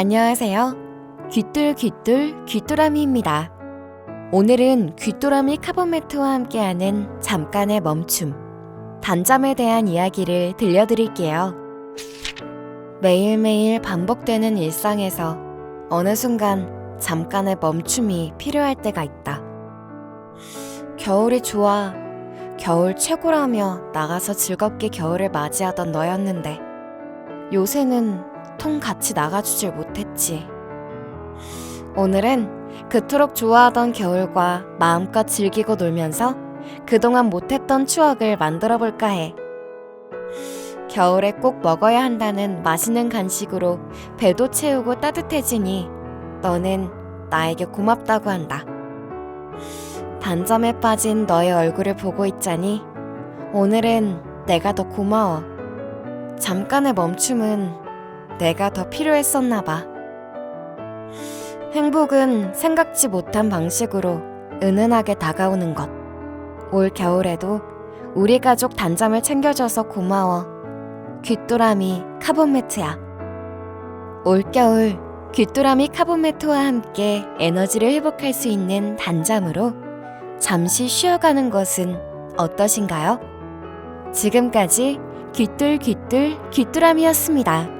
안녕하세요. 귀뚤귀뚤 귀뚜라미입니다. 오늘은 귀뚜라미 카본매트와 함께하는 잠깐의 멈춤, 단잠에 대한 이야기를 들려드릴게요. 매일매일 반복되는 일상에서 어느 순간 잠깐의 멈춤이 필요할 때가 있다. 겨울이 좋아. 겨울 최고라며 나가서 즐겁게 겨울을 맞이하던 너였는데 요새는 통 같이 나가주질 못했지. 오늘은 그토록 좋아하던 겨울과 마음껏 즐기고 놀면서 그동안 못했던 추억을 만들어 볼까 해. 겨울에 꼭 먹어야 한다는 맛있는 간식으로 배도 채우고 따뜻해지니 너는 나에게 고맙다고 한다. 단잠에 빠진 너의 얼굴을 보고 있자니 오늘은 내가 더 고마워. 잠깐의 멈춤은 내가 더 필요했었나 봐. 행복은 생각지 못한 방식으로 은은하게 다가오는 것. 올 겨울에도 우리 가족 단잠을 챙겨줘서 고마워. 귀뚜라미 카본 매트야. 올겨울 귀뚜라미 카본 매트와 함께 에너지를 회복할 수 있는 단잠으로 잠시 쉬어가는 것은 어떠신가요? 지금까지 귀뚤귀뚤 귀뚜라미였습니다.